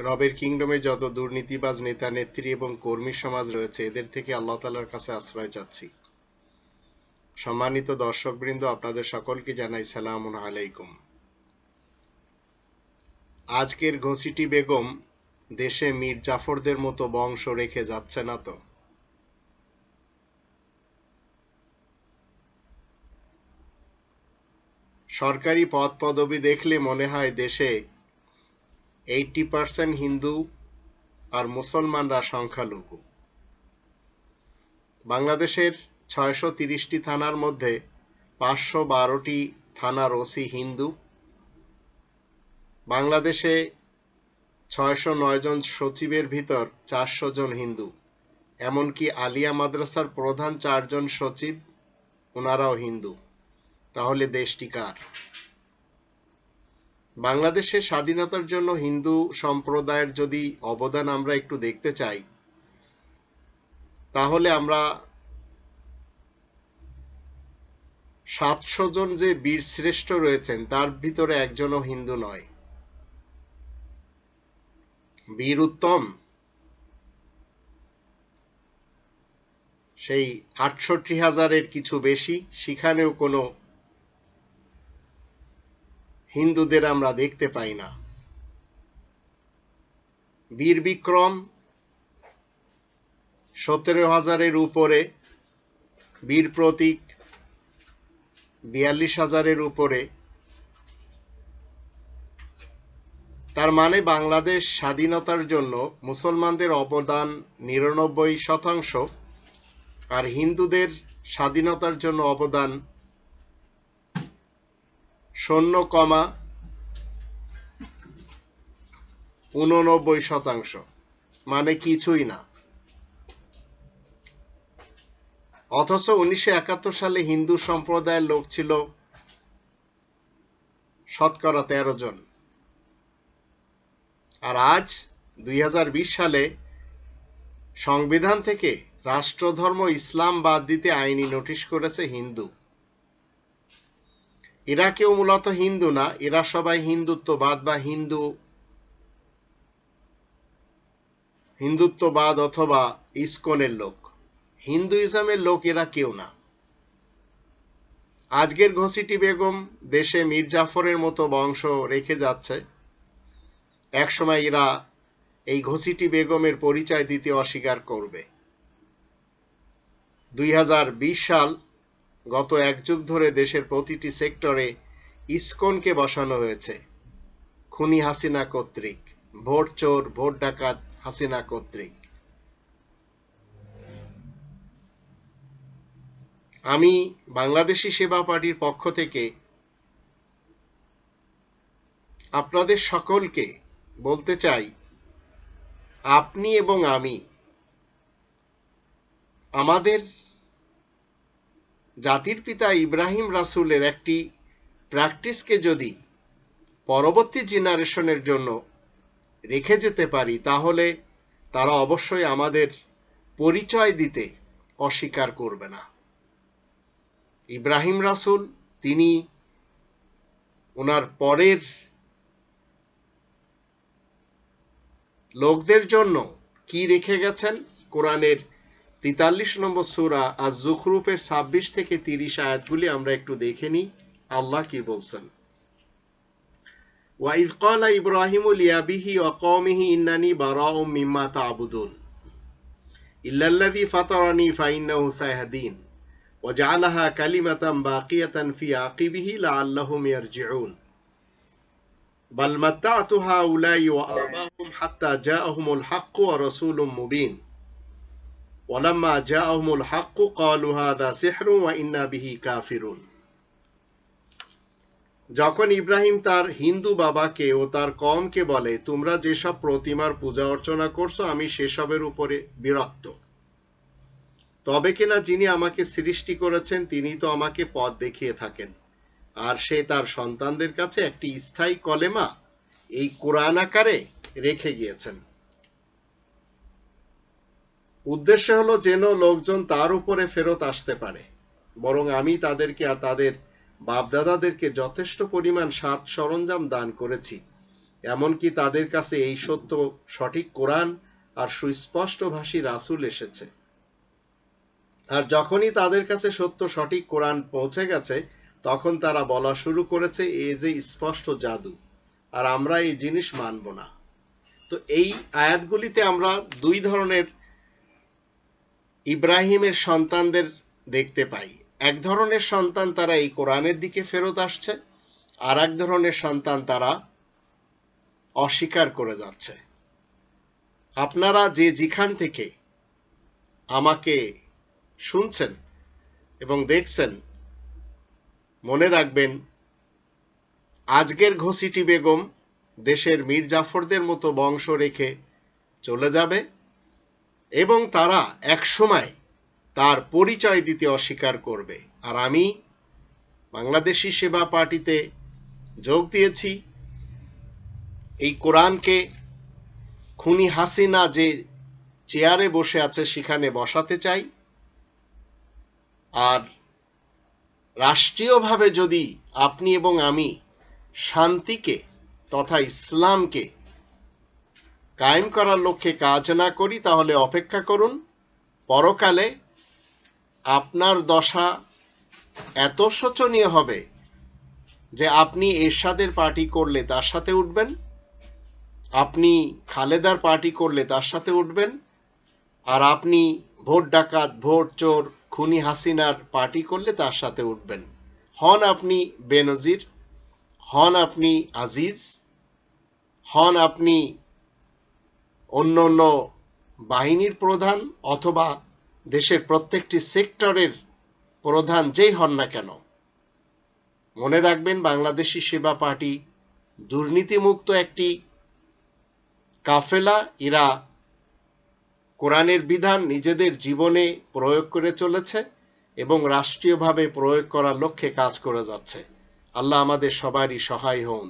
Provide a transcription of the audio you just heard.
রবের কিংডমে যত দুর্নীতিবাজ নেতা, নেত্রী এবং কর্মী সমাজ রয়েছে, এদের থেকে আল্লাহ তালার কাছে আশ্রয় চাচ্ছি। সম্মানিত দর্শকবৃন্দ, আপনাদের সকলকে জানাই সালাম আলাইকুম। আজকের ঘসিটি বেগম দেশে মীর জাফরদের মতো বংশ রেখে যাচ্ছে না তো? সরকারি পদ পদবি দেখলে মনে হয় দেশে এইটি পার্সেন্ট হিন্দু আর মুসলমানরা সংখ্যালঘু। বাংলাদেশের ছয়শো তিরিশটি থানার মধ্যে পাঁচশো বারোটি থানার ওসি হিন্দু। বাংলাদেশে ছয়শো নয় জন সচিবের ভিতর চারশো জন হিন্দু। এমনকি আলিয়া মাদ্রাসার প্রধান চারজন সচিব ওনারাও হিন্দু। তাহলে দেশটি কার? বাংলাদেশের স্বাধীনতার জন্য হিন্দু সম্প্রদায়ের যদি অবদান আমরা একটু দেখতে চাই, তাহলে আমরা সাতশো জন যে বীর শ্রেষ্ঠ রয়েছেন, তার ভিতরে একজনও হিন্দু নয়। বীর উত্তম, সেই আটষট্টি হাজারের কিছু বেশি, সেখানেও কোনো হিন্দুদের আমরা দেখতে পাই না। বীর বিক্রম সতেরো হাজারের উপরে, বীর প্রতীক বিয়াল্লিশ হাজারের উপরে। তার মানে বাংলাদেশ স্বাধীনতার জন্য মুসলমানদের অবদান নিরানব্বই শতাংশ আর হিন্দুদের স্বাধীনতার জন্য অবদান শূন্য কমা উননব্বই শতাংশ। মানে কিছুই না। অথচ উনিশশো একাত্তর সালে হিন্দু সম্প্রদায়ের লোক ছিল শতকরা তেরো জন। আর আজ দুই হাজার বিশ সালে সংবিধান থেকে রাষ্ট্রধর্ম ইসলাম বাদ দিতে আইনি নোটিশ করেছে হিন্দু। এরা কেউ মূলত হিন্দু না, এরা সবাই হিন্দুত্ববাদ বা হিন্দু, হিন্দুত্ববাদ অথবা ইসকনের লোক। হিন্দুইজমের লোক এরা কেউ না। আজকের ঘসিটি বেগম দেশে মীর জাফরের মতো বংশ রেখে যাচ্ছে। একসময় এরা এই ঘসিটি বেগমের পরিচয় দিতে অস্বীকার করবে। দুই হাজার বিশ সাল গত এক যুগ ধরে দেশের প্রতিটি সেক্টরে ইসকনকে বসানো হয়েছে। খুনি হাসিনা কর্তৃক, ভোট চোর, ভোট ডাকাত হাসিনা কর্তৃক। আমি বাংলাদেশি সেবা পার্টির পক্ষ থেকে আপনাদের সকলকে বলতে চাই, আপনি এবং আমি, আমাদের জাতির পিতা ইব্রাহিম রাসুলের একটি প্র্যাকটিসকে যদি পরবর্তী জেনারেশনের জন্য রেখে যেতে পারি, তাহলে তারা অবশ্যই আমাদের পরিচয় দিতে অস্বীকার করবে না। ইব্রাহিম রাসুল, তিনি ওনার পরের লোকদের জন্য কি রেখে গেছেন? কোরআনের তিতাল্লিশ নম্বর সুরা আর জুখরুপের ছাব্বিশ থেকে তিরিশ আয়াতগুলি আমরা একটু দেখে নিই আল্লাহ কি বলছেন وإذ قال إبراهيم لأبيه وقومه إنني براء مما تعبدون إلا الذي فطرني فإنه سيهدين وجعلها كلمة باقية في عقبه لعلهم يرجعون بل متعت هؤلاء وآباهم حتى جاءهم الحق ورسول مبين ওয়ালাম্মা জাআহুমুল হাক্কু ক্বালু হাদা সিহরুন ইন্না বিহি কাফিরুন। যখন ইব্রাহিম তার হিন্দু বাবাকে ও তার কমকে বলে, তোমরা যেসব প্রতিমার পূজা অর্চনা করছ, আমি সেসবের উপরে বিরক্ত। তবে কিনা যিনি আমাকে সৃষ্টি করেছেন, তিনি তো আমাকে পথ দেখিয়ে থাকেন। আর সে তার সন্তানদের কাছে একটি স্থায়ী কলেমা এই কোরআন আকারে রেখে গিয়েছেন। উদ্দেশ্য হলো যেন লোকজন তার উপরে ফেরত আসতে পারে। বরং আমি তাদেরকে আর তাদের বাপদাদাদেরকে যথেষ্ট পরিমাণ সাত সরঞ্জাম দান করেছি। এমনকি তাদের কাছে এই সত্য সঠিক কোরআন আর সুস্পষ্ট ভাষী রাসুল এসেছে। আর যখনই তাদের কাছে সত্য সঠিক কোরআন পৌঁছে গেছে, তখন তারা বলা শুরু করেছে, এ যে স্পষ্ট জাদু, আর আমরা এই জিনিস মানব না। তো এই আয়াতগুলিতে আমরা দুই ধরনের ইব্রাহিমের সন্তানদের দেখতে পাই। এক ধরনের সন্তান তারা এই কোরআনের দিকে ফেরত আসছে, আর এক ধরনের সন্তান তারা অস্বীকার করে যাচ্ছে। আপনারা যে যেখান থেকে আমাকে শুনছেন এবং দেখছেন, মনে রাখবেন, আজকের ঘসিটি বেগম দেশের মীর জাফরদের মতো বংশ রেখে চলে যাবে। এবং তারা একসময় তার পরিচয় দিতে অস্বীকার করবে। আর আমি বাংলাদেশি সেবা পার্টিতে যোগ দিয়েছি। এই কোরআনকে খুনি হাসিনা যে চেয়ারে বসে আছে সেখানে বসাতে চাই। আর রাষ্ট্রীয়ভাবে যদি আপনি এবং আমি শান্তিকে তথা ইসলামকে কায়েম করার লক্ষ্যে কাজ না করি, তাহলে অপেক্ষা করুন। পরকালে আপনার দশা এত শোচনীয় হবে যে আপনি এরশাদের পার্টি করলে তার সাথে উঠবেন, আপনি খালেদার পার্টি করলে তার সাথে উঠবেন, আর আপনি ভোট ডাকাত, ভোট চোর, খুনি হাসিনার পার্টি করলে তার সাথে উঠবেন। হন আপনি বেনজির, হন আপনি আজিজ, হন আপনি অন্য অন্য বাহিনীর প্রধান অথবা দেশের প্রত্যেকটি সেক্টরের প্রধান যেই হন না কেন, মনে রাখবেন বাংলাদেশি সেবা পার্টি দুর্নীতিমুক্ত একটি কাফেলা। এরা কোরআনের বিধান নিজেদের জীবনে প্রয়োগ করে চলেছে এবং রাষ্ট্রীয়ভাবে প্রয়োগ করার লক্ষ্যে কাজ করে যাচ্ছে। আল্লাহ আমাদের সবারই সহায় হন।